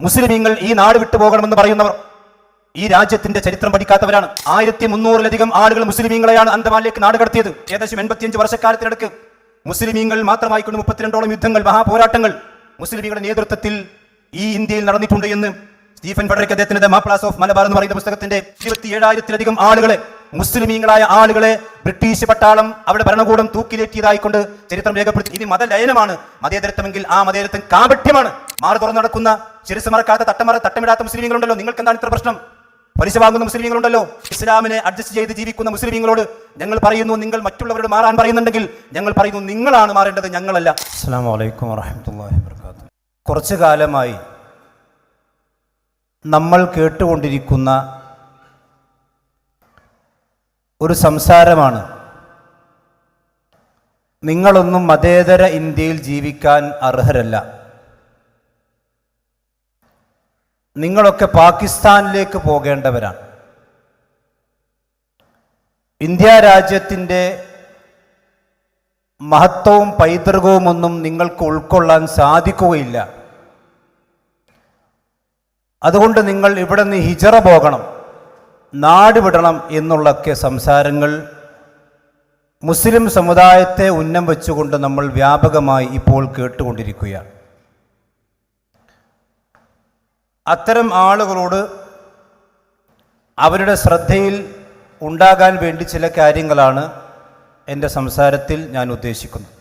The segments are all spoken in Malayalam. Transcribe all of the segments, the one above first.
മുസ്ലിമീങ്ങൾ ഈ നാട് വിട്ടു പോകണമെന്ന് പറയുന്നവർ ഈ രാജ്യത്തിന്റെ ചരിത്രം പഠിക്കാത്തവരാണ്. ആയിരത്തി മുന്നൂറിലധികം ആളുകൾ മുസ്ലിമീങ്ങളെയാണ് അന്തമാലിലേക്ക് നാട് കടത്തിയത്. ഏകദേശം എൺപത്തിയഞ്ച് വർഷക്കാലത്തിനടുക്ക് മുസ്ലിമീങ്ങൾ മാത്രമായിക്കൊണ്ട് മുപ്പത്തിരണ്ടോളം യുദ്ധങ്ങൾ മഹാപോരാട്ടങ്ങൾ മുസ്ലിമീങ്ങളുടെ നേതൃത്വത്തിൽ ഈ ഇന്ത്യയിൽ നടന്നിട്ടുണ്ട് എന്ന് സ്റ്റീഫൻ ഫെഡറിക് അദ്ദേഹത്തിന്റെ മാപ്ലാസ് ഓഫ് മലബാർ എന്ന് പറയുന്ന പുസ്തകത്തിന്റെ ഇരുപത്തി ഏഴായിരത്തിലധികം ആളുകളെ മുസ്ലിമീങ്ങളായ ആളുകളെ ബ്രിട്ടീഷ് പട്ടാളം അവിടെ ഭരണകൂടം തൂക്കിലേറ്റിയതായിക്കൊണ്ട് ചരിത്രം രേഖപ്പെടുത്തി. ഇനി മതലയനമാണ്. മതേതരത്വമെങ്കിൽ ആ മതേതരത്വം കാപഠ്യമാണ് മാറി തുറന്നു നടക്കുന്ന ശിരസ് മറക്കാത്ത തട്ടമറ തട്ടമിടാത്ത മുസ്ലിമീങ്ങളുണ്ടല്ലോ. നിങ്ങൾക്ക് എന്താണ് ഇത്ര പ്രശ്നം? പലിശ വാങ്ങുന്ന മുസ്ലിമീങ്ങളുണ്ടല്ലോ. ഇസ്ലാമിനെ അഡ്ജസ്റ്റ് ചെയ്ത് ജീവിക്കുന്ന മുസ്ലിമീങ്ങളോട് ഞങ്ങൾ പറയുന്നു നിങ്ങൾ മറ്റുള്ളവരോട് മാറാൻ പറയുന്നുണ്ടെങ്കിൽ ഞങ്ങൾ പറയുന്നു നിങ്ങളാണ് മാറേണ്ടത് ഞങ്ങളല്ല. അസ്സാം വലൈക്കും വാഹമത്തല്ലാ കുറച്ചു കാലമായി നമ്മൾ കേട്ടുകൊണ്ടിരിക്കുന്ന ഒരു സംസാരമാണ്. നിങ്ങളൊന്നും മതേതര ഇന്ത്യയിൽ ജീവിക്കാൻ അർഹരല്ല. നിങ്ങളൊക്കെ പാകിസ്ഥാനിലേക്ക് പോകേണ്ടവരാണ്. ഇന്ത്യ രാജ്യത്തിന്റെ മഹത്വവും പൈതൃകവും ഒന്നും നിങ്ങൾക്ക് ഉൾക്കൊള്ളാൻ സാധിക്കുകയില്ല. അതുകൊണ്ട് നിങ്ങൾ ഇവിടെ നിന്ന് ഹിജറ പോകണം നാട് വിടണം എന്നുള്ളൊക്കെ സംസാരങ്ങൾ മുസ്ലിം സമുദായത്തെ ഉന്നം വെച്ചുകൊണ്ട് നമ്മൾ വ്യാപകമായി ഇപ്പോൾ കേട്ടുകൊണ്ടിരിക്കുകയാണ്. അത്തരം ആളുകളോട് അവരുടെ ശ്രദ്ധയിൽ ഉണ്ടാകാൻ വേണ്ടി ചില കാര്യങ്ങളാണ് എന്റെ സംസാരത്തിൽ ഞാൻ ഉദ്ദേശിക്കുന്നത്.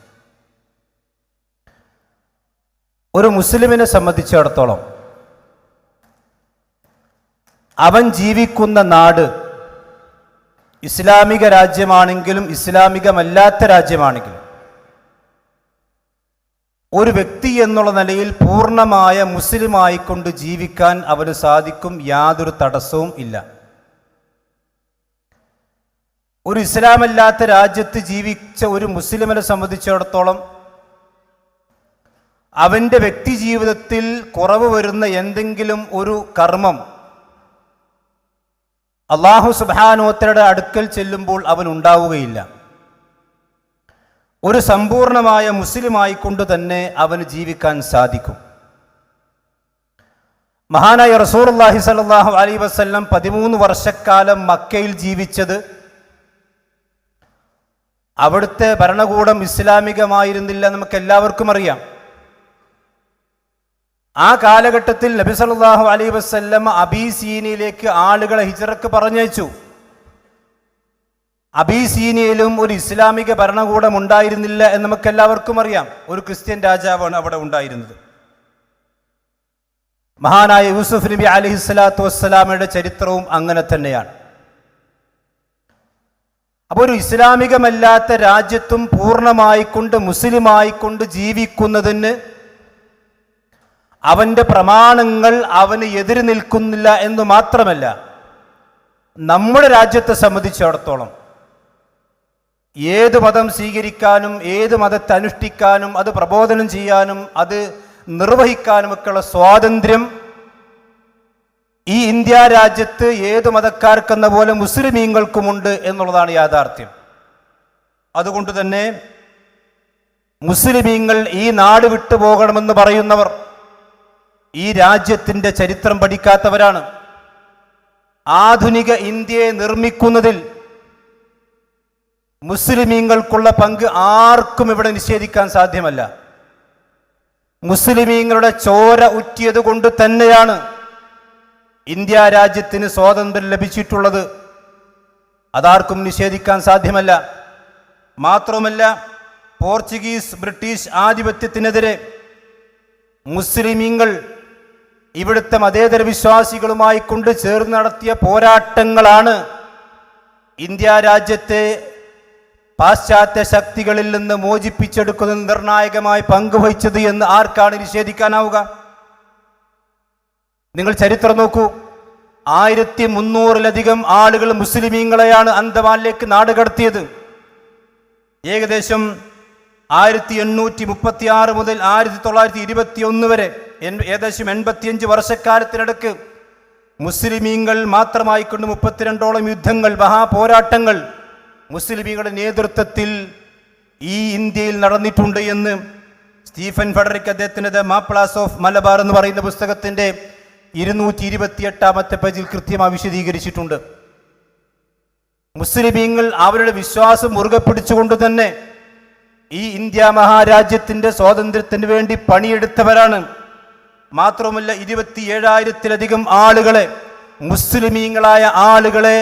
ഒരു മുസ്ലിമിനെ സംബന്ധിച്ചിടത്തോളം അവൻ ജീവിക്കുന്ന നാട് ഇസ്ലാമിക രാജ്യമാണെങ്കിലും ഇസ്ലാമികമല്ലാത്ത രാജ്യമാണെങ്കിലും ഒരു വ്യക്തി എന്നുള്ള നിലയിൽ പൂർണമായ മുസ്ലിമായിക്കൊണ്ട് ജീവിക്കാൻ അവന് സാധിക്കും യാതൊരു തടസ്സവും ഇല്ല. ഒരു ഇസ്ലാമല്ലാത്ത രാജ്യത്ത് ജീവിച്ച ഒരു മുസ്ലിമിനെ സംബന്ധിച്ചിടത്തോളം അവന്റെ വ്യക്തി ജീവിതത്തിൽ കുറവ് വരുന്ന എന്തെങ്കിലും ഒരു കർമ്മം അള്ളാഹു സുബാനോത്തരുടെ അടുക്കൽ ചെല്ലുമ്പോൾ അവൻ ഉണ്ടാവുകയില്ല. ഒരു സമ്പൂർണമായ മുസ്ലിമായി കൊണ്ട് തന്നെ അവന് ജീവിക്കാൻ സാധിക്കും. മഹാനായ റസൂർല്ലാഹി സലാഹു അലൈ വസ്ല്ലം പതിമൂന്ന് വർഷക്കാലം മക്കയിൽ ജീവിച്ചത് അവിടുത്തെ ഭരണകൂടം ഇസ്ലാമികമായിരുന്നില്ല നമുക്ക് എല്ലാവർക്കും അറിയാം. ആ കാലഘട്ടത്തിൽ നബി സല്ലല്ലാഹു അലൈ വസ്ല്ലം അബീസീനിയിലേക്ക് ആളുകളെ ഹിജറക്ക് പറഞ്ഞയച്ചു. അബീസീനിയയിലും ഒരു ഇസ്ലാമിക ഭരണകൂടം ഉണ്ടായിരുന്നില്ല എന്ന് നമുക്ക് എല്ലാവർക്കും അറിയാം. ഒരു ക്രിസ്ത്യൻ രാജാവാണ് അവിടെ ഉണ്ടായിരുന്നത്. മഹാനായ യൂസുഫ് നബി അലൈഹി സ്വലാത്തു വസ്സലാമയുടെ ചരിത്രവും അങ്ങനെ തന്നെയാണ്. അപ്പോൾ ഒരു ഇസ്ലാമികമല്ലാത്ത രാജ്യത്തും പൂർണമായിക്കൊണ്ട് മുസ്ലിമായിക്കൊണ്ട് ജീവിക്കുന്നതിന് അവന്റെ പ്രമാണങ്ങൾ അവന് എതിര് നിൽക്കുന്നില്ല എന്ന് മാത്രമല്ല നമ്മുടെ രാജ്യത്തെ സംബന്ധിച്ചിടത്തോളം ഏത് മതം സ്വീകരിക്കാനും ഏത് മതത്തെ അനുഷ്ഠിക്കാനും അത് പ്രബോധനം ചെയ്യാനും അത് നിർവഹിക്കാനുമൊക്കെയുള്ള സ്വാതന്ത്ര്യം ഈ ഇന്ത്യ രാജ്യത്ത് ഏത് മതക്കാർക്കെന്ന പോലെ മുസ്ലിമീങ്ങൾക്കുമുണ്ട് എന്നുള്ളതാണ് യാഥാർത്ഥ്യം. അതുകൊണ്ട് തന്നെ മുസ്ലിമീങ്ങൾ ഈ നാട് വിട്ടു പോകണമെന്ന് പറയുന്നവർ ഈ രാജ്യത്തിന്റെ ചരിത്രം പഠിക്കാത്തവരാണ്. ആധുനിക ഇന്ത്യയെ നിർമ്മിക്കുന്നതിൽ മുസ്ലിമീങ്ങൾക്കുള്ള പങ്ക് ആർക്കും ഇവിടെ നിഷേധിക്കാൻ സാധ്യമല്ല. മുസ്ലിമീങ്ങളുടെ ചോര ഉറ്റിയത് കൊണ്ട് തന്നെയാണ് ഇന്ത്യ രാജ്യത്തിന് സ്വാതന്ത്ര്യം ലഭിച്ചിട്ടുള്ളത്. അതാർക്കും നിഷേധിക്കാൻ സാധ്യമല്ല. മാത്രമല്ല പോർച്ചുഗീസ് ബ്രിട്ടീഷ് ആധിപത്യത്തിനെതിരെ മുസ്ലിമീങ്ങൾ ഇവിടുത്തെ മതേതര വിശ്വാസികളുമായി കൊണ്ട് ചേർന്ന് നടത്തിയ പോരാട്ടങ്ങളാണ് ഇന്ത്യ രാജ്യത്തെ പാശ്ചാത്യ ശക്തികളിൽ നിന്ന് മോചിപ്പിച്ചെടുക്കുന്ന നിർണായകമായി പങ്കുവഹിച്ചത് എന്ന് ആർക്കാണ് നിഷേധിക്കാനാവുക? നിങ്ങൾ ചരിത്രം നോക്കൂ. ആയിരത്തി മുന്നൂറിലധികം ആളുകൾ മുസ്ലിമീങ്ങളെയാണ് അന്തമാനിലേക്ക് നാടുകടത്തിയത്. ഏകദേശം ആയിരത്തി എണ്ണൂറ്റി മുപ്പത്തി ആറ് മുതൽ ആയിരത്തി തൊള്ളായിരത്തി ഇരുപത്തി ഒന്ന് വരെ ഏകദേശം എൺപത്തിയഞ്ച് വർഷക്കാലത്തിനടുക്ക് മുസ്ലിമീങ്ങൾ മാത്രമായിക്കൊണ്ട് മുപ്പത്തിരണ്ടോളം യുദ്ധങ്ങൾ മഹാപോരാട്ടങ്ങൾ മുസ്ലിമീങ്ങളുടെ നേതൃത്വത്തിൽ ഈ ഇന്ത്യയിൽ നടന്നിട്ടുണ്ട് എന്ന് സ്റ്റീഫൻ ഫെഡറിക് അദ്ദേഹത്തിന്റെ ദ മാപ്ലാസ് ഓഫ് മലബാർ എന്ന് പറയുന്ന പുസ്തകത്തിന്റെ ഇരുന്നൂറ്റി ഇരുപത്തി എട്ടാമത്തെ പേജിൽ കൃത്യമായി വിശദീകരിച്ചിട്ടുണ്ട്. മുസ്ലിമീങ്ങൾ അവരുടെ വിശ്വാസം മുറുകെ പിടിച്ചുകൊണ്ട് തന്നെ ഈ ഇന്ത്യ മഹാരാജ്യത്തിന്റെ സ്വാതന്ത്ര്യത്തിന് വേണ്ടി പണിയെടുത്തവരാണ്. മാത്രവുമല്ല ഇരുപത്തിയേഴായിരത്തിലധികം ആളുകളെ മുസ്ലിമീങ്ങളായ ആളുകളെ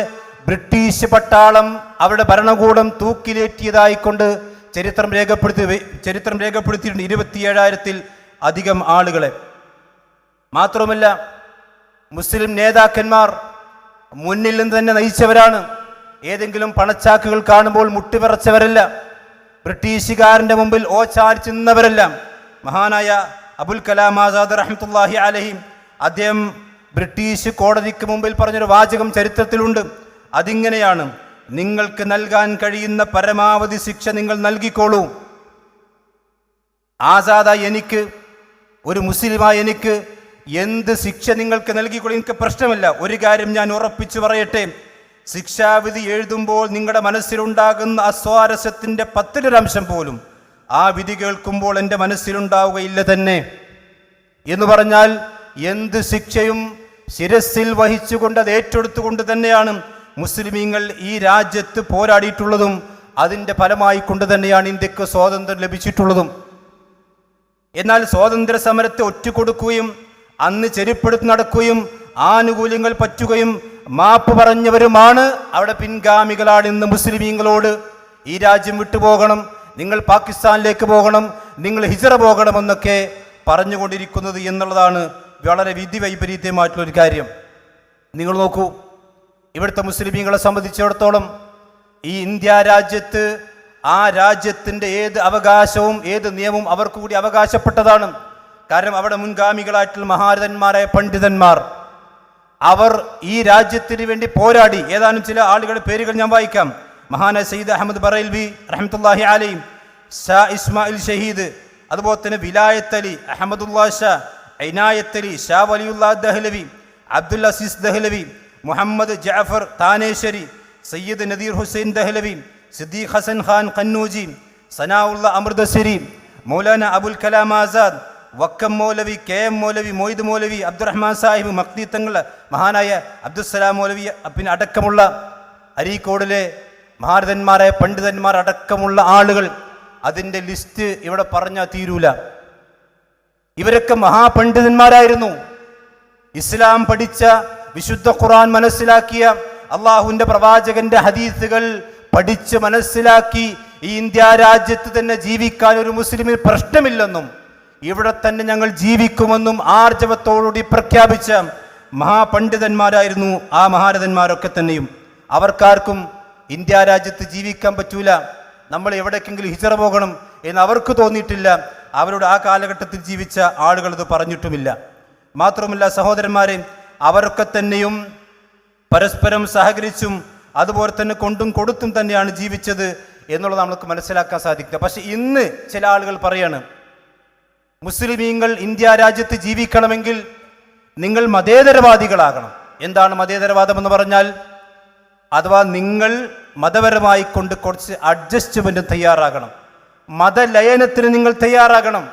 ബ്രിട്ടീഷ് പട്ടാളം അവരുടെ ഭരണകൂടം തൂക്കിലേറ്റിയതായിക്കൊണ്ട് ചരിത്രം രേഖപ്പെടുത്തി ചരിത്രം രേഖപ്പെടുത്തിയിട്ടുണ്ട് ഇരുപത്തിയേഴായിരത്തിൽ അധികം ആളുകളെ. മാത്രവുമല്ല മുസ്ലിം നേതാക്കന്മാർ മുന്നിൽ നിന്ന് തന്നെ നയിച്ചവരാണ്. ഏതെങ്കിലും പണച്ചാക്കുകൾ കാണുമ്പോൾ മുട്ടിവിറച്ചവരല്ല ബ്രിട്ടീഷുകാരന്റെ മുമ്പിൽ ഓച്ചാരിച്ചു മഹാനായ അബുൽ കലാം ആസാദ് റഹ്മത്തുല്ലാഹി അലഹിം അദ്ദേഹം ബ്രിട്ടീഷ് കോടതിക്ക് മുമ്പിൽ പറഞ്ഞൊരു വാചകം ചരിത്രത്തിലുണ്ട്. അതിങ്ങനെയാണ് നിങ്ങൾക്ക് നൽകാൻ കഴിയുന്ന പരമാവധി ശിക്ഷ നിങ്ങൾ നൽകിക്കോളൂ. ആസാദ എനിക്ക് ഒരു മുസ്ലിമായ എനിക്ക് എന്ത് ശിക്ഷ നിങ്ങൾക്ക് നൽകിക്കൊള്ളൂ എനിക്ക് പ്രശ്നമില്ല. ഒരു കാര്യം ഞാൻ ഉറപ്പിച്ചു പറയട്ടെ. ശിക്ഷാവിധി എഴുതുമ്പോൾ നിങ്ങളുടെ മനസ്സിലുണ്ടാകുന്ന അസ്വാരസ്യത്തിന്റെ പത്തിലൊരംശം പോലും ആ വിധി കേൾക്കുമ്പോൾ എന്റെ മനസ്സിലുണ്ടാവുകയില്ല തന്നെ. എന്ന് പറഞ്ഞാൽ എന്ത് ശിക്ഷയും ശിരസിൽ വഹിച്ചുകൊണ്ട് അത് ഏറ്റെടുത്തുകൊണ്ട് തന്നെയാണ് മുസ്ലിമീങ്ങൾ ഈ രാജ്യത്ത് പോരാടിയിട്ടുള്ളതും അതിന്റെ ഫലമായി കൊണ്ട് തന്നെയാണ് ഇന്ത്യയ്ക്ക് സ്വാതന്ത്ര്യം ലഭിച്ചിട്ടുള്ളതും. എന്നാൽ സ്വാതന്ത്ര്യ സമരത്തെ ഒറ്റുകൊടുക്കുകയും അന്ന് ചെരുപ്പെടുത്ത് നടക്കുകയും ആനുകൂല്യങ്ങൾ പറ്റുകയും മാപ്പ് പറഞ്ഞവരുമാണ്. അവിടെ പിൻഗാമികളാണ് ഇന്ന് മുസ്ലിമീങ്ങളോട്. ഈ രാജ്യം വിട്ടുപോകണം. നിങ്ങൾ പാകിസ്ഥാനിലേക്ക് പോകണം. നിങ്ങൾ ഹിജറ പോകണമെന്നൊക്കെ പറഞ്ഞുകൊണ്ടിരിക്കുന്നത് എന്നുള്ളതാണ് വളരെ വിധി വൈപരീത്യമായിട്ടുള്ളൊരു കാര്യം. നിങ്ങൾ നോക്കൂ ഇവിടുത്തെ മുസ്ലിമീങ്ങളെ സംബന്ധിച്ചിടത്തോളം ഈ ഇന്ത്യ രാജ്യത്ത് ആ രാജ്യത്തിന്റെ ഏത് അവകാശവും ഏത് നിയമവും അവർക്ക് കൂടി അവകാശപ്പെട്ടതാണ്. കാരണം അവിടെ മുൻഗാമികളായിട്ടുള്ള മഹാരഥന്മാരായ പണ്ഡിതന്മാർ അവർ ഈ രാജ്യത്തിന് വേണ്ടി പോരാടി. ഏതാനും ചില ആളുകളുടെ പേരുകൾ ഞാൻ വായിക്കാം. മഹാന സയ്യിദ് അഹമ്മദ് ബറൈൽവി റഹ്മത്തുല്ലാഹി അലയും ഷാ ഇസ്മായിൽ ഷഹീദ് അതുപോലെ തന്നെ വിലായത്ത് അലി അഹമ്മദുല്ലാ ഷാ ഐനായത്ത് അലി ഷാ വലിയുല്ലാ ദഹ്ലവി അബ്ദുൽ അസീസ് ദഹ്ലവി മുഹമ്മദ് ജാഫർ താനേശ്വരി സയ്യിദ് നദീർ ഹുസൈൻ ദഹ്ലവി സിദ്ദീഖ് ഹസൻ ഖാൻ ഖന്നൂജി സനാഉള്ള അമൃതസരി മൗലാന അബുൽ കലാം ആസാദ് വക്കം മൗലവി കെ എം മൗലവി മൊയ്ദ് മൗലവി അബ്ദുറഹ്മാൻ സാഹിബ് മക്തി തങ്ങൾ മഹാനായ അബ്ദുസ്സലാം മൗലവി പിന്നെ അടക്കമുള്ള അരീക്കോടിലെ മഹാരഥന്മാരായ പണ്ഡിതന്മാർ അടക്കമുള്ള ആളുകൾ അതിന്റെ ലിസ്റ്റ് ഇവിടെ പറഞ്ഞാൽ തീരൂല. ഇവരൊക്കെ മഹാപണ്ഡിതന്മാരായിരുന്നു. ഇസ്ലാം പഠിച്ച വിശുദ്ധ ഖുറാൻ മനസ്സിലാക്കിയ അള്ളാഹുവിന്റെ പ്രവാചകന്റെ ഹദീസുകൾ പഠിച്ച് മനസ്സിലാക്കി ഈ ഇന്ത്യ രാജ്യത്ത് തന്നെ ജീവിക്കാൻ ഒരു മുസ്ലിമിൽ പ്രശ്നമില്ലെന്നും ഇവിടെ തന്നെ ഞങ്ങൾ ജീവിക്കുമെന്നും ആർജവത്തോടുകൂടി പ്രഖ്യാപിച്ച മഹാപണ്ഡിതന്മാരായിരുന്നു ആ മഹാരഥന്മാരൊക്കെ തന്നെയും. അവർക്കാർക്കും ഇന്ത്യ രാജ്യത്ത് ജീവിക്കാൻ പറ്റൂല. നമ്മൾ എവിടേക്കെങ്കിലും ഹിജറ പോകണം എന്ന് അവർക്ക് തോന്നിയിട്ടില്ല. അവരോട് ആ കാലഘട്ടത്തിൽ ജീവിച്ച ആളുകൾ പറഞ്ഞിട്ടുമില്ല. മാത്രമല്ല സഹോദരന്മാരെ അവരൊക്കെ തന്നെയും പരസ്പരം സഹകരിച്ചും അതുപോലെ തന്നെ കൊണ്ടും കൊടുത്തും തന്നെയാണ് ജീവിച്ചത് എന്നുള്ളത് നമുക്ക് മനസ്സിലാക്കാൻ സാധിക്കുക. പക്ഷെ ഇന്ന് ചില ആളുകൾ പറയാണ് മുസ്ലിമീങ്ങൾ ഇന്ത്യ രാജ്യത്ത് ജീവിക്കണമെങ്കിൽ നിങ്ങൾ മതേതരവാദികളാകണം. എന്താണ് മതേതരവാദം എന്ന് പറഞ്ഞാൽ അഥവാ നിങ്ങൾ മതപരമായി കൊണ്ട് കുറച്ച് അഡ്ജസ്റ്റ്മെന്റ് തയ്യാറാകണം. മതലയനത്തിന് നിങ്ങൾ തയ്യാറാകണം.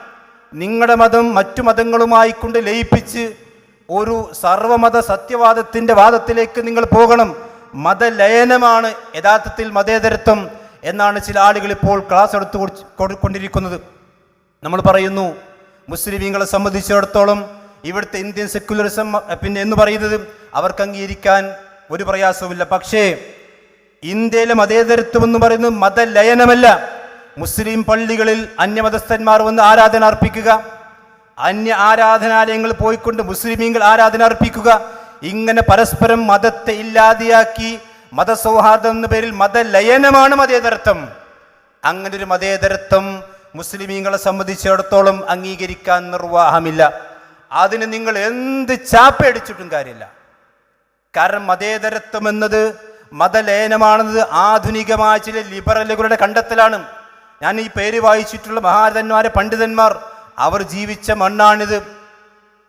നിങ്ങളുടെ മതം മറ്റു മതങ്ങളുമായി കൊണ്ട് ലയിപ്പിച്ച് ഒരു സർവമത സത്യവാദത്തിന്റെ വാദത്തിലേക്ക് നിങ്ങൾ പോകണം. മതലയനമാണ് യഥാർത്ഥത്തിൽ മതേതരത്വം എന്നാണ് ചില ആളുകൾ ഇപ്പോൾ ക്ലാസ് എടുത്തു കൊണ്ടിരിക്കുന്നത്. നമ്മൾ പറയുന്നു മുസ്ലിമീങ്ങളെ സംബന്ധിച്ചിടത്തോളം ഇവിടുത്തെ ഇന്ത്യൻ സെക്യുലറിസം പിന്നെ എന്ന് പറയുന്നത് അവർക്ക് അംഗീകരിക്കാൻ ഒരു പ്രയാസവുമില്ല. പക്ഷേ ഇന്ത്യയിലെ മതേതരത്വം എന്ന് പറയുന്നത് മതലയനമല്ല. മുസ്ലിം പള്ളികളിൽ അന്യമതസ്ഥന്മാർ വന്ന് ആരാധന അർപ്പിക്കുക അന്യ ആരാധനാലയങ്ങൾ പോയിക്കൊണ്ട് മുസ്ലിമീങ്ങൾ ആരാധന അർപ്പിക്കുക ഇങ്ങനെ പരസ്പരം മതത്തെ ഇല്ലാതെയാക്കി മതസൗഹാർദ്ദം എന്ന പേരിൽ മതലയനമാണ് മതേതരത്വം. അങ്ങനെ ഒരു മതേതരത്വം മുസ്ലിമീങ്ങളെ സംബന്ധിച്ചിടത്തോളം അംഗീകരിക്കാൻ നിർവാഹമില്ല. അതിന് നിങ്ങൾ എന്ത് ചാപ്പയടിച്ചിട്ടും കാര്യമില്ല. കാരണം മതേതരത്വം എന്നത് മതലയനമാണെന്നത് ആധുനികമായ ചില ലിബറലുകളുടെ കണ്ടെത്തലാണ്. ഞാൻ ഈ പേര് വായിച്ചിട്ടുള്ള മഹാരഥന്മാരെ പണ്ഡിതന്മാർ അവർ ജീവിച്ച മണ്ണാണിത്.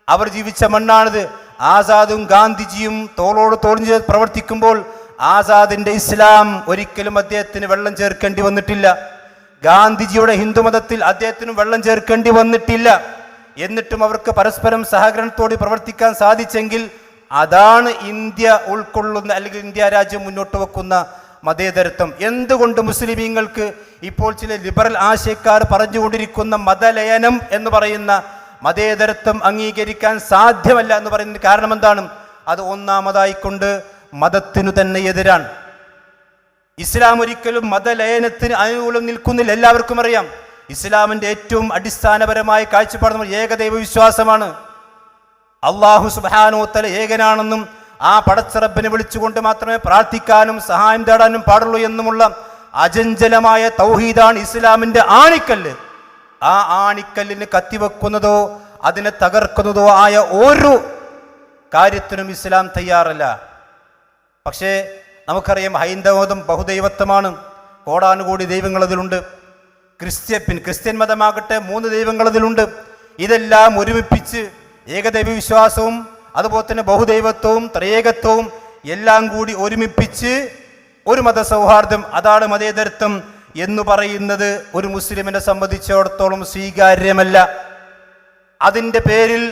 അവർ ജീവിച്ച മണ്ണാണിത്. ആസാദും ഗാന്ധിജിയും തോളോട് തോളിഞ്ഞ് പ്രവർത്തിക്കുമ്പോൾ ആസാദിന്റെ ഇസ്ലാം ഒരിക്കലും അദ്ദേഹത്തിന് വെള്ളം ചേർക്കേണ്ടി വന്നിട്ടില്ല. ഗാന്ധിജിയുടെ ഹിന്ദുമതത്തിൽ അദ്ദേഹത്തിനും വെള്ളം ചേർക്കേണ്ടി വന്നിട്ടില്ല. എന്നിട്ടും അവർക്ക് പരസ്പരം സഹകരണത്തോടെ പ്രവർത്തിക്കാൻ സാധിച്ചെങ്കിൽ അതാണ് ഇന്ത്യ ഉൾക്കൊള്ളുന്ന അല്ലെങ്കിൽ ഇന്ത്യ രാജ്യം മുന്നോട്ട് വെക്കുന്ന മതേതരത്വം. എന്തുകൊണ്ട് മുസ്ലിമീങ്ങൾക്ക് ഇപ്പോൾ ചില ലിബറൽ ആശയക്കാർ പറഞ്ഞുകൊണ്ടിരിക്കുന്ന മതലയനം എന്ന് പറയുന്ന മതേതരത്വം അംഗീകരിക്കാൻ സാധ്യമല്ല എന്ന് പറയുന്നതിന് കാരണം എന്താണ് അത് ഒന്നാമതായിക്കൊണ്ട് മതത്തിനു തന്നെ എതിരാണ്. ഇസ്ലാം ഒരിക്കലും മതലയനത്തിന് അനുകൂലം നിൽക്കുന്നില്ല. എല്ലാവർക്കും അറിയാം. ഇസ്ലാമിന്റെ ഏറ്റവും അടിസ്ഥാനപരമായ കാഴ്ചപ്പാട് ഏകദൈവ വിശ്വാസമാണ്. അള്ളാഹു സുബാനോത്തല ഏകനാണെന്നും ആ പടച്ചറബിനെ വിളിച്ചുകൊണ്ട് മാത്രമേ പ്രാർത്ഥിക്കാനും സഹായം തേടാനും പാടുള്ളൂ എന്നുമുള്ള അജഞ്ചലമായ തൗഹീദാണ് ഇസ്ലാമിന്റെ ആണിക്കല്ല്. ആ ആണിക്കല്ലിന് കത്തിവെക്കുന്നതോ അതിനെ തകർക്കുന്നതോ ആയ ഓരോ കാര്യത്തിനും ഇസ്ലാം തയ്യാറല്ല. പക്ഷേ നമുക്കറിയാം ഹൈന്ദവമതം ബഹുദൈവത്വമാണ്. കോടാനുകൂടി ദൈവങ്ങൾ അതിലുണ്ട് ക്രിസ്ത്യ ക്രിസ്ത്യൻ മതമാകട്ടെ മൂന്ന് ദൈവങ്ങൾ അതിലുണ്ട് ഇതെല്ലാം ഒരുമിപ്പിച്ച് ഏകദൈവ വിശ്വാസവും അതുപോലെ തന്നെ ബഹുദൈവത്വവും ത്രയേകത്വവും എല്ലാം കൂടി ഒരുമിപ്പിച്ച് ഒരു മതസൗഹാർദ്ദം അതാണ് മതേതരത്വം എന്ന് പറയുന്നത് ഒരു മുസ്ലിമിനെ സംബന്ധിച്ചിടത്തോളം സ്വീകാര്യമല്ല. അതിന്റെ പേരിൽ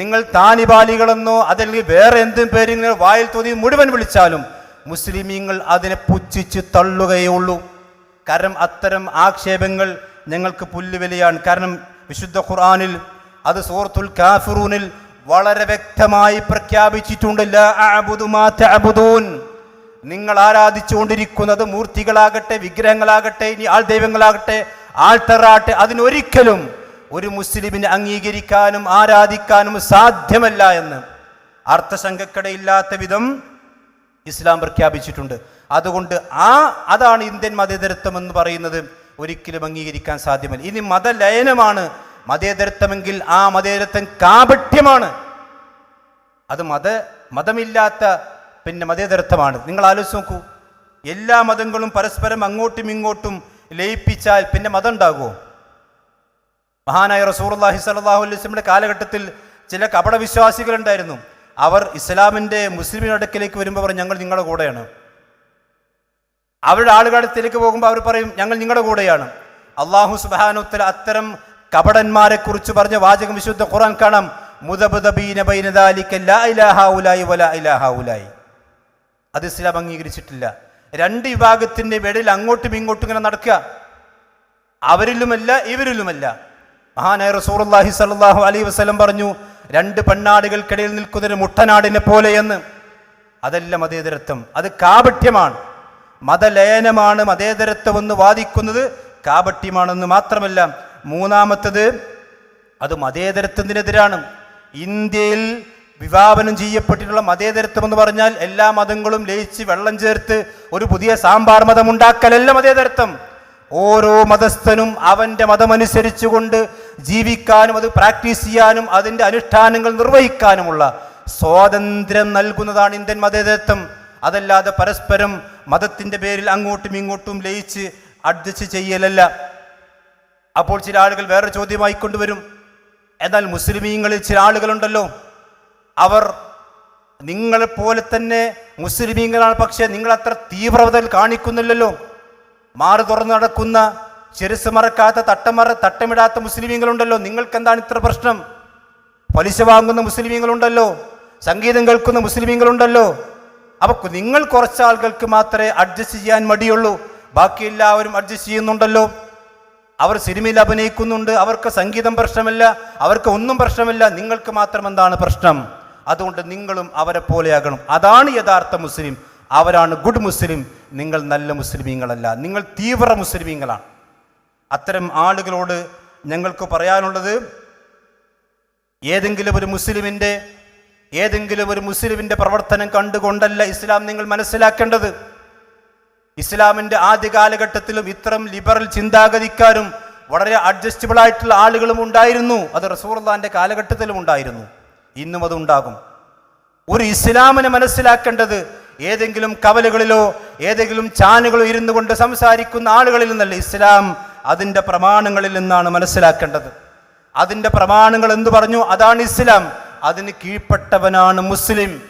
നിങ്ങൾ താനിപാലികളെന്നോ അതല്ലെങ്കിൽ വേറെ എന്തും പേരിൽ വായിൽ തോന്നി മുഴുവൻ വിളിച്ചാലും മുസ്ലിമീങ്ങൾ അതിനെ പുച്ഛിച്ച് തള്ളുകയേ ഉള്ളൂ കാരണം അത്തരം ആക്ഷേപങ്ങൾ ഞങ്ങൾക്ക് പുല്ലുവിലയാണ്. കാരണം വിശുദ്ധ ഖുർആാനിൽ അത് സൂറത്തുൽ കാഫിറൂനിൽ വളരെ വ്യക്തമായി പ്രഖ്യാപിച്ചിട്ടുണ്ട്. നിങ്ങൾ ആരാധിച്ചുകൊണ്ടിരിക്കുന്നത് മൂർത്തികളാകട്ടെ വിഗ്രഹങ്ങളാകട്ടെ ഇനി ആൾ ദൈവങ്ങളാകട്ടെ ആൾത്തറാട്ടെ അതിനൊരിക്കലും ഒരു മുസ്ലിമിനെ അംഗീകരിക്കാനും ആരാധിക്കാനും സാധ്യമല്ല എന്ന്. അർത്ഥശങ്കക്കടയില്ലാത്ത വിധം ഇസ്ലാം പ്രഖ്യാപിച്ചിട്ടുണ്ട്. അതുകൊണ്ട് ആ അതാണ് ഇന്ത്യൻ മതേതരത്വം എന്ന് പറയുന്നത് ഒരിക്കലും അംഗീകരിക്കാൻ സാധ്യമല്ല. ഇനി മതലയനമാണ്. മതേതരത്വമെങ്കിൽ ആ മതേതരത്വം കാപഠ്യമാണ് അത് മത മതമില്ലാത്ത പിന്നെ മതേതരത്വമാണ്. നിങ്ങൾ ആലോചിച്ച് നോക്കൂ. എല്ലാ മതങ്ങളും പരസ്പരം അങ്ങോട്ടും ഇങ്ങോട്ടും ലയിപ്പിച്ചാൽ പിന്നെ മതം ഉണ്ടാകുമോ? മഹാനായ റസൂർല്ലാഹി സലാഹു അലൈസ്മിയുടെ കാലഘട്ടത്തിൽ ചില കപട ഉണ്ടായിരുന്നു. അവർ ഇസ്ലാമിന്റെ മുസ്ലിമിന്റെ അടുക്കിലേക്ക് വരുമ്പോൾ പറയും ഞങ്ങൾ നിങ്ങളുടെ കൂടെയാണ്. അവരുടെ ആളുകളത്തിലേക്ക് പോകുമ്പോൾ അവർ പറയും ഞങ്ങൾ നിങ്ങളുടെ കൂടെയാണ്. അള്ളാഹു സുബാനുത്തല അത്തരം കപടന്മാരെ കുറിച്ച് പറഞ്ഞ വാചകം വിശുദ്ധ ഖുറാൻ കാണാം. അത് ഇസ്ലാം അംഗീകരിച്ചിട്ടില്ല. രണ്ട് വിഭാഗത്തിന്റെ ഇടയിൽ അങ്ങോട്ടും ഇങ്ങോട്ടും ഇങ്ങനെ നടക്കുക. അവരിലുമല്ല ഇവരിലുമല്ല. മഹാനായ റസൂർ അള്ളാഹി സല്ലല്ലാഹു അലൈ വസ്ലം പറഞ്ഞു രണ്ട് പെണ്ണാടുകൾക്കിടയിൽ നിൽക്കുന്നൊരു മുട്ടനാടിനെ പോലെയെന്ന് അതെല്ലാം മതേതരത്വം അത് കാപട്യമാണ്. മതലയനമാണ് മതേതരത്വം എന്ന് വാദിക്കുന്നത് കാപട്യമാണെന്ന് മാത്രമല്ല മൂന്നാമത്തത് അത് മതേതരത്വത്തിനെതിരാണ് ഇന്ത്യയിൽ വിഭാവനം ചെയ്യപ്പെട്ടിട്ടുള്ള മതേതരത്വം എന്ന് പറഞ്ഞാൽ എല്ലാ മതങ്ങളും ലയിച്ച് വെള്ളം ചേർത്ത് ഒരു പുതിയ സാമ്പാർ മതം ഉണ്ടാക്കലല്ല മതേതരത്വം ഓരോ മതസ്ഥനും അവന്റെ മതമനുസരിച്ചുകൊണ്ട് ജീവിക്കാനും അത് പ്രാക്ടീസ് ചെയ്യാനും അതിന്റെ അനുഷ്ഠാനങ്ങൾ നിർവഹിക്കാനുമുള്ള സ്വാതന്ത്ര്യം നൽകുന്നതാണ് ഇന്ത്യൻ മതേതരത്വം. അതല്ലാതെ പരസ്പരം മതത്തിന്റെ പേരിൽ അങ്ങോട്ടും ഇങ്ങോട്ടും ലയിച്ച് അഡ്ജസ്റ്റ് ചെയ്യലല്ല. അപ്പോൾ ചില ആളുകൾ വേറെ ചോദ്യമായി കൊണ്ടുവരും. എന്നാൽ മുസ്ലിമീങ്ങളിൽ ചില ആളുകളുണ്ടല്ലോ. അവർ നിങ്ങളെ പോലെ തന്നെ മുസ്ലിമീങ്ങളാണ് പക്ഷേ നിങ്ങൾ അത്ര തീവ്രതയിൽ കാണിക്കുന്നില്ലല്ലോ. മാറി തുറന്നു നടക്കുന്ന ചെരുസ് മറക്കാത്ത തട്ടമറ തട്ടമിടാത്ത മുസ്ലിമീങ്ങളുണ്ടല്ലോ. നിങ്ങൾക്ക് എന്താണ് ഇത്ര പ്രശ്നം? പലിശ വാങ്ങുന്ന മുസ്ലിമീങ്ങളുണ്ടല്ലോ. സംഗീതം കേൾക്കുന്ന മുസ്ലിമീങ്ങളുണ്ടല്ലോ. അപ്പൊ നിങ്ങൾ കുറച്ച് ആളുകൾക്ക് മാത്രമേ അഡ്ജസ്റ്റ് ചെയ്യാൻ മടിയുള്ളൂ. ബാക്കി എല്ലാവരും അഡ്ജസ്റ്റ് ചെയ്യുന്നുണ്ടല്ലോ. അവർ സിനിമയിൽ അഭിനയിക്കുന്നുണ്ട്. അവർക്ക് സംഗീതം പ്രശ്നമില്ല. അവർക്ക് ഒന്നും പ്രശ്നമില്ല. നിങ്ങൾക്ക് മാത്രം എന്താണ് പ്രശ്നം? അതുകൊണ്ട് നിങ്ങളും അവരെ പോലെയാകണം അതാണ് യഥാർത്ഥ മുസ്ലിം. അവരാണ് ഗുഡ് മുസ്ലിം. നിങ്ങൾ നല്ല മുസ്ലിമീങ്ങളല്ല. നിങ്ങൾ തീവ്ര മുസ്ലിമീങ്ങളാണ്. അത്തരം ആളുകളോട് ഞങ്ങൾക്ക് പറയാനുള്ളത് ഏതെങ്കിലും ഒരു മുസ്ലിമിന്റെ ഏതെങ്കിലും ഒരു മുസ്ലിമിന്റെ പ്രവർത്തനം കണ്ടുകൊണ്ടല്ല ഇസ്ലാം നിങ്ങൾ മനസ്സിലാക്കേണ്ടത്. ഇസ്ലാമിന്റെ ആദ്യ കാലഘട്ടത്തിലും ഇത്തരം ലിബറൽ ചിന്താഗതിക്കാരും വളരെ അഡ്ജസ്റ്റബിൾ ആയിട്ടുള്ള ആളുകളും ഉണ്ടായിരുന്നു. അത് റസൂർദാന്റെ കാലഘട്ടത്തിലും ഉണ്ടായിരുന്നു. ഇന്നും അതുണ്ടാകും ഒരു ഇസ്ലാമിനെ മനസ്സിലാക്കേണ്ടത് ഏതെങ്കിലും കവലുകളിലോ ഏതെങ്കിലും ചാനുകളോ ഇരുന്നു കൊണ്ട് സംസാരിക്കുന്ന ആളുകളിൽ നിന്നല്ല. ഇസ്ലാം അതിന്റെ പ്രമാണങ്ങളിൽ നിന്നാണ് മനസ്സിലാക്കേണ്ടത്. അതിന്റെ പ്രമാണങ്ങൾ എന്തു പറഞ്ഞു? അതാണ് ഇസ്ലാം. അതിന് കീഴ്പ്പെട്ടവനാണ് മുസ്ലിം.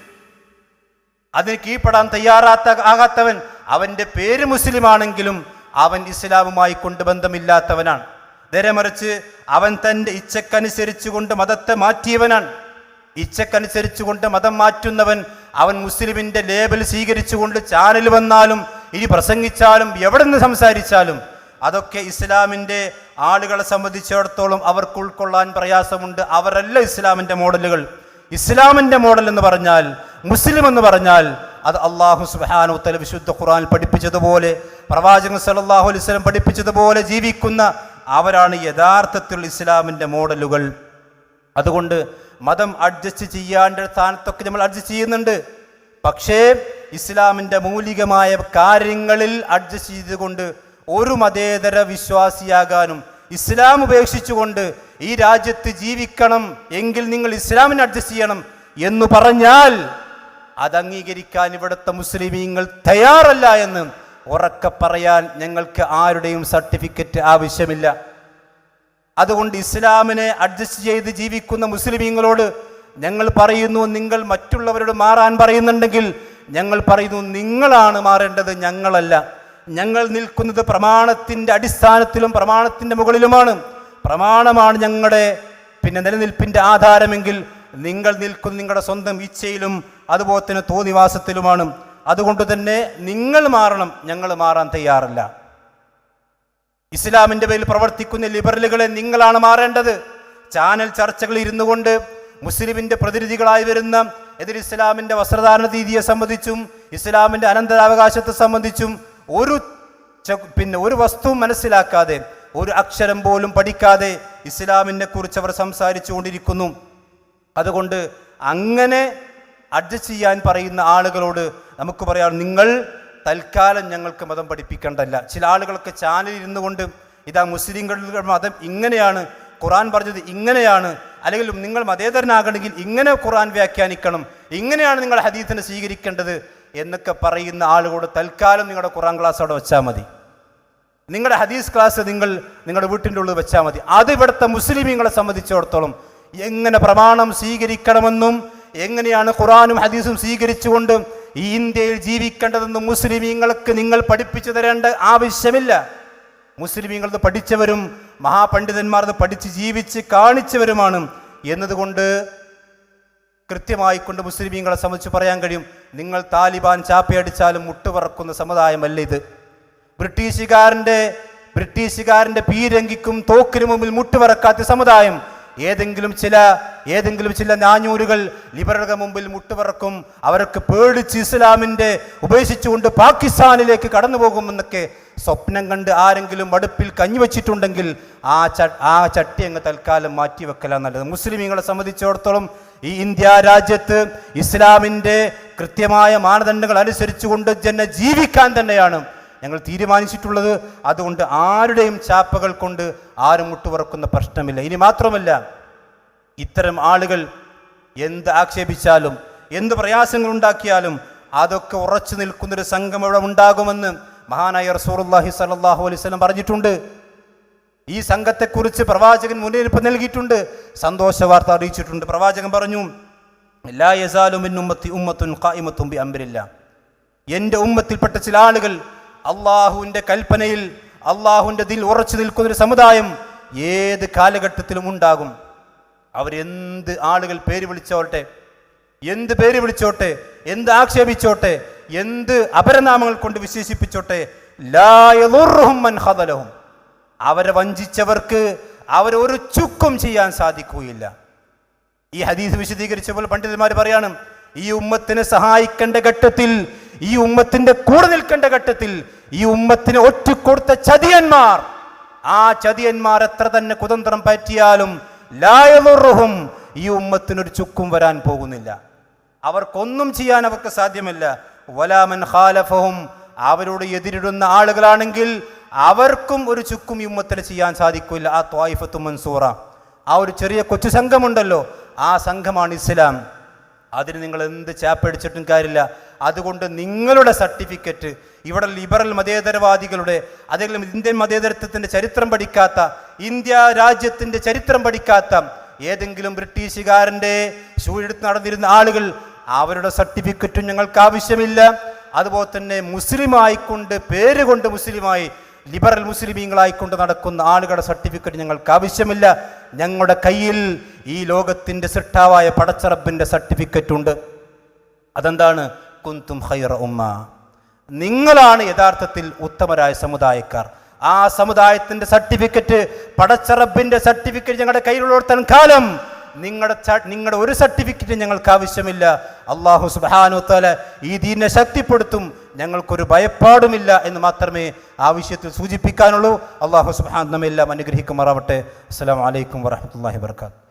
അതിന് കീഴ്പ്പെടാൻ തയ്യാറാത്ത ആകാത്തവൻ. അവന്റെ പേര് മുസ്ലിമാണെങ്കിലും അവൻ ഇസ്ലാമുമായി കൊണ്ട് ബന്ധമില്ലാത്തവനാണ്. നേരെ മറിച്ച് അവൻ തന്റെ ഇച്ഛക്കനുസരിച്ച് കൊണ്ട് മതത്തെ മാറ്റിയവനാണ്. ഇച്ഛക്കനുസരിച്ചുകൊണ്ട് മതം മാറ്റുന്നവൻ അവൻ മുസ്ലിമിന്റെ ലേബൽ സ്വീകരിച്ചുകൊണ്ട് ചാനൽ വന്നാലും ഇനി പ്രസംഗിച്ചാലും എവിടെ നിന്ന് സംസാരിച്ചാലും അതൊക്കെ ഇസ്ലാമിന്റെ ആളുകളെ സംബന്ധിച്ചിടത്തോളം അവർക്ക് ഉൾക്കൊള്ളാൻ പ്രയാസമുണ്ട്. അവരല്ല ഇസ്ലാമിന്റെ മോഡലുകൾ. ഇസ്ലാമിന്റെ മോഡൽ എന്ന് പറഞ്ഞാൽ മുസ്ലിം എന്ന് പറഞ്ഞാൽ അത് അള്ളാഹു സുബാനു തല വിശുദ്ധ ഖുറാൻ പഠിപ്പിച്ചതുപോലെ പ്രവാചകൻ സല്ലല്ലാഹു അലൈഹി വസല്ലം പഠിപ്പിച്ചതുപോലെ ജീവിക്കുന്ന അവരാണ് യഥാർത്ഥത്തിൽ ഇസ്ലാമിന്റെ മോഡലുകൾ. അതുകൊണ്ട് മതം അഡ്ജസ്റ്റ് ചെയ്യാണ്ട് സ്ഥാനത്തൊക്കെ നമ്മൾ അഡ്ജസ്റ്റ് ചെയ്യുന്നുണ്ട്. പക്ഷേ ഇസ്ലാമിന്റെ മൂലികമായ കാര്യങ്ങളിൽ അഡ്ജസ്റ്റ് ചെയ്തുകൊണ്ട് ഒരു മതേതര വിശ്വാസിയാകാനും ഇസ്ലാം ഉപേക്ഷിച്ചുകൊണ്ട് ഈ രാജ്യത്ത് ജീവിക്കണം എങ്കിൽ നിങ്ങൾ ഇസ്ലാമിനെ അഡ്ജസ്റ്റ് ചെയ്യണം എന്ന് പറഞ്ഞാൽ അത് അംഗീകരിക്കാൻ ഇവിടുത്തെ മുസ്ലിമീങ്ങൾ തയ്യാറല്ല എന്ന് ഉറക്കെ പറയാൻ ഞങ്ങൾക്ക് ആരുടെയും സർട്ടിഫിക്കറ്റ് ആവശ്യമില്ല. അതുകൊണ്ട് ഇസ്ലാമിനെ അഡ്ജസ്റ്റ് ചെയ്ത് ജീവിക്കുന്ന മുസ്ലിമീങ്ങളോട് ഞങ്ങൾ പറയുന്നു നിങ്ങൾ മറ്റുള്ളവരോട് മാറാൻ പറയുന്നുണ്ടെങ്കിൽ ഞങ്ങൾ പറയുന്നു നിങ്ങളാണ് മാറേണ്ടത് ഞങ്ങളല്ല. ഞങ്ങൾ നിൽക്കുന്നത് പ്രമാണത്തിന്റെ അടിസ്ഥാനത്തിലും പ്രമാണത്തിന്റെ മുകളിലുമാണ്. പ്രമാണമാണ് ഞങ്ങളുടെ പിന്നെ നിലനിൽപ്പിന്റെ ആധാരമെങ്കിൽ നിങ്ങൾ നിൽക്കുന്ന നിങ്ങളുടെ സ്വന്തം ഇച്ഛയിലും അതുപോലെ തന്നെ തോന്നിവാസത്തിലുമാണ്. അതുകൊണ്ട് തന്നെ നിങ്ങൾ മാറണം ഞങ്ങൾ മാറാൻ തയ്യാറല്ല. ഇസ്ലാമിന്റെ പേരിൽ പ്രവർത്തിക്കുന്ന ലിബറലുകളെ നിങ്ങളാണ് മാറേണ്ടത്. ചാനൽ ചർച്ചകൾ ഇരുന്നു കൊണ്ട് മുസ്ലിമിന്റെ പ്രതിനിധികളായി വരുന്ന എതിർ ഇസ്ലാമിന്റെ വസ്ത്രധാരണ രീതിയെ സംബന്ധിച്ചും ഇസ്ലാമിന്റെ അനന്തരാവകാശത്തെ സംബന്ധിച്ചും ഒരു പിന്നെ ഒരു വസ്തു മനസ്സിലാക്കാതെ ഒരു അക്ഷരം പോലും പഠിക്കാതെ ഇസ്ലാമിനെ കുറിച്ച് അവർ സംസാരിച്ചു കൊണ്ടിരിക്കുന്നു അതുകൊണ്ട് അങ്ങനെ അഡ്ജസ്റ്റ് ചെയ്യാൻ പറയുന്ന ആളുകളോട് നമുക്ക് പറയാം നിങ്ങൾ തൽക്കാലം ഞങ്ങൾക്ക് മതം പഠിപ്പിക്കേണ്ടല്ല ചില ആളുകളൊക്കെ ചാനലിൽ ഇരുന്നു കൊണ്ട് ഇതാ മുസ്ലിങ്ങളുടെ മതം ഇങ്ങനെയാണ് ഖുറാൻ പറഞ്ഞത് ഇങ്ങനെയാണ് അല്ലെങ്കിൽ നിങ്ങൾ മതേതരനാകണമെങ്കിൽ ഇങ്ങനെ ഖുറാൻ വ്യാഖ്യാനിക്കണം ഇങ്ങനെയാണ് നിങ്ങൾ ഹദീത്തിനെ സ്വീകരിക്കേണ്ടത്. എന്നൊക്കെ പറയുന്ന ആളുകളോട് തൽക്കാലം നിങ്ങളുടെ ഖുറാൻ ക്ലാസ് അവിടെ വെച്ചാൽ മതി. നിങ്ങളുടെ ഹദീസ് ക്ലാസ് നിങ്ങൾ നിങ്ങളുടെ വീട്ടിന്റെ ഉള്ളിൽ വെച്ചാൽ മതി. അത് ഇവിടുത്തെ മുസ്ലിമീങ്ങളെ സംബന്ധിച്ചിടത്തോളം എങ്ങനെ പ്രമാണം സ്വീകരിക്കണമെന്നും എങ്ങനെയാണ് ഖുറാനും ഹദീസും സ്വീകരിച്ചുകൊണ്ട് ഈ ഇന്ത്യയിൽ ജീവിക്കേണ്ടതെന്നും മുസ്ലിമീങ്ങൾക്ക് നിങ്ങൾ പഠിപ്പിച്ചു തരേണ്ട ആവശ്യമില്ല. മുസ്ലിമീങ്ങളത് പഠിച്ചവരും മഹാപണ്ഡിതന്മാർ പഠിച്ച് ജീവിച്ച് കാണിച്ചവരുമാണ്. എന്നതുകൊണ്ട് കൃത്യമായി കൊണ്ട് മുസ്ലിമീങ്ങളെ സംബന്ധിച്ച് പറയാൻ കഴിയും. നിങ്ങൾ താലിബാൻ ചാപ്പയടിച്ചാലും മുട്ടുപറക്കുന്ന സമുദായമല്ല ഇത്? ബ്രിട്ടീഷുകാരന്റെ ബ്രിട്ടീഷുകാരന്റെ പീരങ്കിക്കും തോക്കിനു മുമ്പിൽ മുട്ടുപറക്കാത്ത സമുദായം ഏതെങ്കിലും ചില ഏതെങ്കിലും ചില നാഞ്ഞൂരുകൾ ലിബറുടെ മുമ്പിൽ മുട്ടുപറക്കും. അവർക്ക് പേടിച്ച് ഇസ്ലാമിന്റെ ഉപേക്ഷിച്ചുകൊണ്ട് പാകിസ്ഥാനിലേക്ക് കടന്നു പോകുമെന്നൊക്കെ സ്വപ്നം കണ്ട് ആരെങ്കിലും അടുപ്പിൽ കഞ്ഞിവെച്ചിട്ടുണ്ടെങ്കിൽ ആ ച ആ ചട്ടി അങ്ങ് തൽക്കാലം മാറ്റിവെക്കലാണ് നല്ലത്. മുസ്ലിമീങ്ങളെ സംബന്ധിച്ചിടത്തോളം ഈ ഇന്ത്യ രാജ്യത്ത് ഇസ്ലാമിന്റെ കൃത്യമായ മാനദണ്ഡങ്ങൾ അനുസരിച്ചുകൊണ്ട് തന്നെ ജീവിക്കാൻ തന്നെയാണ് ഞങ്ങൾ തീരുമാനിച്ചിട്ടുള്ളത് അതുകൊണ്ട് ആരുടെയും ചാപ്പകൾ കൊണ്ട് ആരും മുട്ടുപറക്കുന്ന പ്രശ്നമില്ല. ഇനി മാത്രമല്ല ഇത്തരം ആളുകൾ എന്ത് ആക്ഷേപിച്ചാലും എന്ത് പ്രയാസങ്ങൾ ഉണ്ടാക്കിയാലും അതൊക്കെ ഉറച്ചു നിൽക്കുന്നൊരു സംഘം ഇവിടെ ഉണ്ടാകുമെന്ന് മഹാനായ റസൂറുല്ലാഹി സലാഹു അലൈഹി സ്വലം പറഞ്ഞിട്ടുണ്ട്. ഈ സംഘത്തെക്കുറിച്ച് പ്രവാചകൻ മുന്നറിയിപ്പ് നൽകിയിട്ടുണ്ട്. സന്തോഷ വാർത്ത അറിയിച്ചിട്ടുണ്ട്. പ്രവാചകൻ പറഞ്ഞു എല്ലാ യസാലു ഉമ്മത്തി ഉമ്മത്തുൻ അമ്പരില്ല ബി അംരില്ല. എന്റെ ഉമ്മത്തിൽപ്പെട്ട ചില ആളുകൾ അള്ളാഹുവിന്റെ കൽപ്പനയിൽ അള്ളാഹുവിന്റെ ദിൽ ഉറച്ചു നിൽക്കുന്നൊരു സമുദായം ഏത് കാലഘട്ടത്തിലും ഉണ്ടാകും. അവരെന്ത് ആളുകൾ പേര് വിളിച്ചോട്ടെ എന്ത് പേര് വിളിച്ചോട്ടെ എന്ത് ആക്ഷേപിച്ചോട്ടെ എന്ത് അപരനാമങ്ങൾ കൊണ്ട് വിശേഷിപ്പിച്ചോട്ടെ ലാ യദുർറുഹും ഖദലഹും. അവരെ വഞ്ചിച്ചവർക്ക് അവരൊരു ചുക്കും ചെയ്യാൻ സാധിക്കുകയില്ല. ഈ ഹദീസ് വിശദീകരിച്ചപ്പോൾ പണ്ഡിതന്മാർ പറയാണ് ഈ ഉമ്മത്തിനെ സഹായിക്കേണ്ട ഘട്ടത്തിൽ ഈ ഉമ്മത്തിന്റെ കൂടെ നിൽക്കേണ്ട ഘട്ടത്തിൽ ഈ ഉമ്മത്തിനെ ഒറ്റക്കൊടുത്ത ചതിയന്മാർ. ആ ചതിയന്മാർ എത്ര തന്നെ കുതന്ത്രം പറ്റിയാലും ലായലുറുഹും ഈ ഉമ്മത്തിനൊരു ചുക്കും വരാൻ പോകുന്നില്ല. അവർക്കൊന്നും ചെയ്യാൻ അവർക്ക് സാധ്യമല്ല. വലാമൻ ഖാലഫഹും അവരോട് എതിരിടുന്ന ആളുകളാണെങ്കിൽ അവർക്കും ഒരു ചുക്കും ഈ ഉമ്മത്തിന് ചെയ്യാൻ സാധിക്കില്ല. ആ ത്വായിഫത്തു മൻസൂറ. ആ ഒരു ചെറിയ കൊച്ചു സംഘമുണ്ടല്ലോ. ആ സംഘമാണ് ഇസ്ലാം. അതിന് നിങ്ങൾ എന്ത് ചാപ്പടിച്ചിട്ടും കാര്യമില്ല. അതുകൊണ്ട് നിങ്ങളുടെ സർട്ടിഫിക്കറ്റ് ഇവിടെ ലിബറൽ മതേതരവാദികളുടെ അതെങ്കിലും ഇന്ത്യൻ മതേതരത്വത്തിന്റെ ചരിത്രം പഠിക്കാത്ത ഇന്ത്യ രാജ്യത്തിന്റെ ചരിത്രം പഠിക്കാത്ത ഏതെങ്കിലും ബ്രിട്ടീഷുകാരന്റെ ചൂഴെടുത്ത് നടന്നിരുന്ന ആളുകൾ അവരുടെ സർട്ടിഫിക്കറ്റും ഞങ്ങൾക്ക് ആവശ്യമില്ല. അതുപോലെ തന്നെ മുസ്ലിമായിക്കൊണ്ട് പേര് കൊണ്ട് മുസ്ലിമായി ലിബറൽ മുസ്ലിമീങ്ങളായിക്കൊണ്ട് നടക്കുന്ന ആളുകളുടെ സർട്ടിഫിക്കറ്റ് ഞങ്ങൾക്ക് ആവശ്യമില്ല. ഞങ്ങളുടെ കയ്യിൽ ഈ ലോകത്തിന്റെ സിട്ടാവായ പടച്ചറബിന്റെ സർട്ടിഫിക്കറ്റ് ഉണ്ട് അതെന്താണ്? കുന്തും ഹൈറ ഉമ്മ. നിങ്ങളാണ് യഥാർത്ഥത്തിൽ ഉത്തമരായ സമുദായക്കാർ. ആ സമുദായത്തിന്റെ സർട്ടിഫിക്കറ്റ് പടച്ചറബിന്റെ സർട്ടിഫിക്കറ്റ് ഞങ്ങളുടെ കയ്യിലുള്ളിടത്തോളം കാലം. നിങ്ങളുടെ നിങ്ങളുടെ ഒരു സർട്ടിഫിക്കറ്റ് ഞങ്ങൾക്ക് ആവശ്യമില്ല. അള്ളാഹു സുബാനു തല ഈ ദീനെ ശക്തിപ്പെടുത്തും. ഞങ്ങൾക്കൊരു ഭയപ്പാടുമില്ല എന്ന് മാത്രമേ ആവശ്യത്തിൽ സൂചിപ്പിക്കാനുള്ളൂ. അള്ളാഹു സുബാൻ നമ്മെല്ലാം അനുഗ്രഹിക്കുമാറാവട്ടെ. അസ്സാം വലൈക്കും വാഹമത്തല്ലാഹി വർക്കാത്തു